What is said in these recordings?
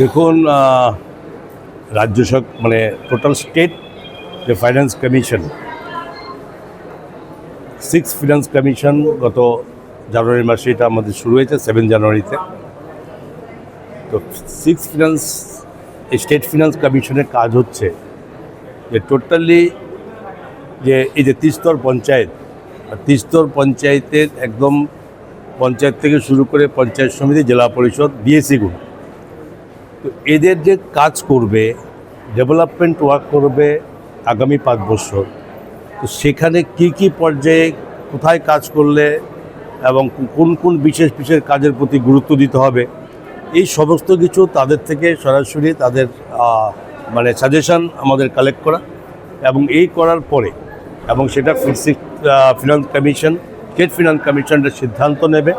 দেখুন রাজ্য মানে টোটাল স্টেট যে finance commission six finance commission গত জানুয়ারি মাসে এটা আমাদের শুরু হয়েছে সেভেন জানুয়ারিতে। তো সিক্স ফিনান্স স্টেট ফিনান্স কমিশনের কাজ হচ্ছে যে টোটালি যে এই যে তিস্তর পঞ্চায়েত তিস্তর পঞ্চায়েতের একদম পঞ্চায়েত থেকে শুরু করে পঞ্চায়েত সমিতি, জেলা পরিষদ বিএসসিগুলো তো এদের যে কাজ করবে ডেভেলপমেন্ট ওয়ার্ক করবে আগামী পাঁচ বছর, তো সেখানে কি কি পর্যায়ে কোথায় কাজ করলে এবং কোন কোন বিশেষ বিশেষ কাজের প্রতি গুরুত্ব দিতে হবে, এই সমস্ত কিছু তাদের থেকে সরাসরি তাদের মানে সাজেশন আমাদের কালেক্ট করা এবং এই করার পরে এবং সেটা ফিনান্স কমিশন স্টেট ফিনান্স কমিশনের সিদ্ধান্ত নেবে।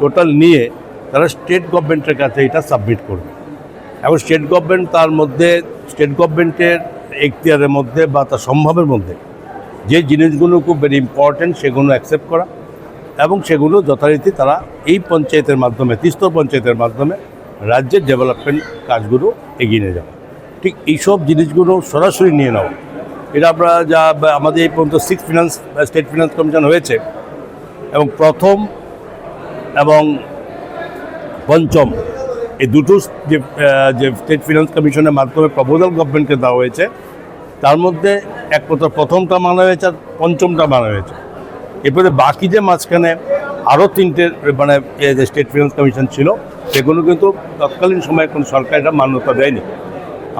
টোটাল নিয়ে তারা স্টেট গভর্নমেন্টের কাছে এটা সাবমিট করবে। এবং স্টেট গভর্নমেন্ট তার মধ্যে স্টেট গভর্নমেন্টের এখতিয়ারের মধ্যে বা তার সম্ভবের মধ্যে যে জিনিসগুলো খুব ভেরি ইম্পর্ট্যান্ট সেগুলো অ্যাকসেপ্ট করা এবং সেগুলো যথারীতি তারা এই পঞ্চায়েতের মাধ্যমে তিস্তর পঞ্চায়েতের মাধ্যমে রাজ্যের ডেভেলপমেন্ট কাজগুলো এগিয়ে নিয়ে যাওয়া ঠিক এইসব জিনিসগুলো সরাসরি নিয়ে নেওয়া এটা আমরা যা আমাদের এই পর্যন্ত six finance state finance commission হয়েছে এবং প্রথম এবং পঞ্চম এই দুটো যে যে স্টেট ফিনান্স কমিশনের মাধ্যমে প্রপোজাল গভর্নমেন্টকে দেওয়া হয়েছে, তার মধ্যে এক কথা প্রথমটা মানা হয়েছে আর পঞ্চমটা মানা হয়েছে। এরপরে বাকি যে মাঝখানে আরও তিনটে মানে স্টেট ফিনান্স কমিশন ছিল, সেগুলো কিন্তু তৎকালীন সময়ে কোনো সরকার এটা মান্যতা দেয়নি।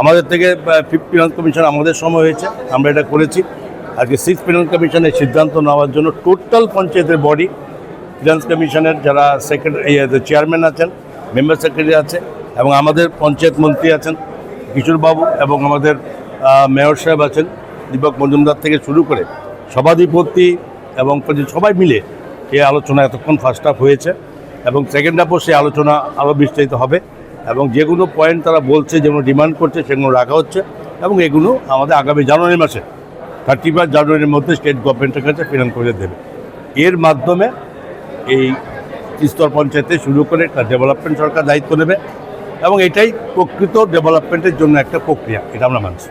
আমাদের থেকে ফিফথ ফিনান্স কমিশন আমাদের সময় হয়েছে, আমরা এটা করেছি। আজকে সিক্স ফিনান্স কমিশনের সিদ্ধান্ত নেওয়ার জন্য টোটাল পঞ্চায়েতের বডি ফিনান্স কমিশনের যারা সেক্রেটারি চেয়ারম্যান আছেন মেম্বার সেক্রেটারি আছে এবং আমাদের পঞ্চায়েত মন্ত্রী আছেন, কিশোরবাবু এবং আমাদের মেয়র সাহেব আছেন, দীপক মজুমদার থেকে শুরু করে সভাধিপতি এবং সবাই মিলে এই আলোচনা এতক্ষণ ফার্স্ট হাফ হয়েছে এবং সেকেন্ড হাফও সেই আলোচনা আরও বিস্তারিত হবে এবং যেগুলো পয়েন্ট তারা বলছে, যেগুলো ডিমান্ড করছে, সেগুলো রাখা হচ্ছে এবং এগুলো আমাদের আগামী জানুয়ারি মাসে থার্টি ফার্স্ট জানুয়ারির মধ্যে স্টেট গভর্নমেন্টের কাছে ফিনান্স করে দেবে। এর মাধ্যমে এই স্তর পঞ্চায়েতে শুরু করে একটা ডেভেলপমেন্ট সরকার দায়িত্ব নেবে এবং এটাই প্রকৃত ডেভেলপমেন্টের জন্য একটা প্রক্রিয়া, এটা আমরা মানছি।